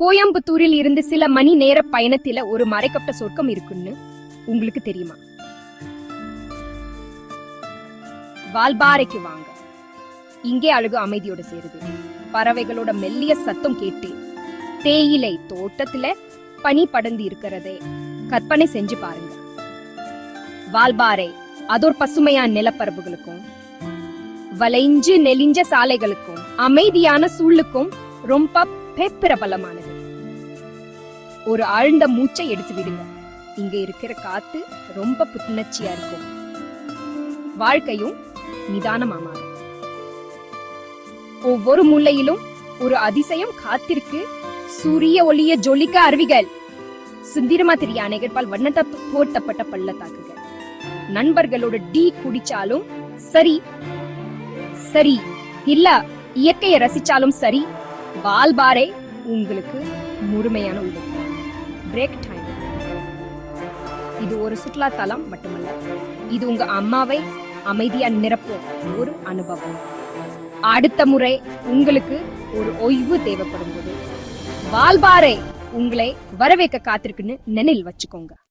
கோயம்புத்தூரில் இருந்து சில மணி நேர பயணத்தில ஒரு மறைக்கப்பட்ட சொர்க்கம் இருக்குன்னு உங்களுக்கு தெரியுமா? வால்பாறைக்கு வாங்க. இங்கே அழகு அமைதியோட சேருது. பறவைகளோட மெல்லிய சத்தம் கேட்டு தேயிலை தோட்டத்துல பனி படர்ந்து இருக்கிறதே கற்பனை செஞ்சு பாருங்க. வால்பாறை அதோர் பசுமையான நிலப்பரப்புகளுக்கும் வளைஞ்சு நெலிஞ்ச சாலைகளுக்கும் அமைதியான சூழலுக்கும் ரொம்ப பிரபலமானது ஒரு ஆழ்ந்த மூச்சை எடுத்து விடுங்க. இங்க இருக்கிற காத்து ரொம்ப புத்துணர்ச்சியா இருக்கும். வாழ்க்கையும் நிதானமா மாறும் ஒவ்வொரு மூலையிலும் ஒரு அதிசயம் காத்திருக்கு. சூரிய ஒளிய ஜொலிக்க அருவிகள். சுந்திரமா தெரிய அணைகட்பால் வண்ணத்த போட்டப்பட்ட பள்ளத்தாக்குகள். நண்பர்களோட டீ குடிச்சாலும் சரி சரி இல்ல இயற்கையை ரசிச்சாலும் சரி வால்பாறை உங்களுக்கு முழுமையான உள்ளது பிரேக் டைம் இது ஒரு சுற்றுலா தலம் மட்டுமல்ல. இது உங்க அம்மாவை அமைதியா நிரப்பும் ஒரு அனுபவம். அடுத்த முறை உங்களுக்கு ஒரு ஓய்வு தேவைப்படும் போது வால்பாறை உங்களை வரவேற்க காத்திருக்குன்னு நினைவில் வச்சுக்கோங்க.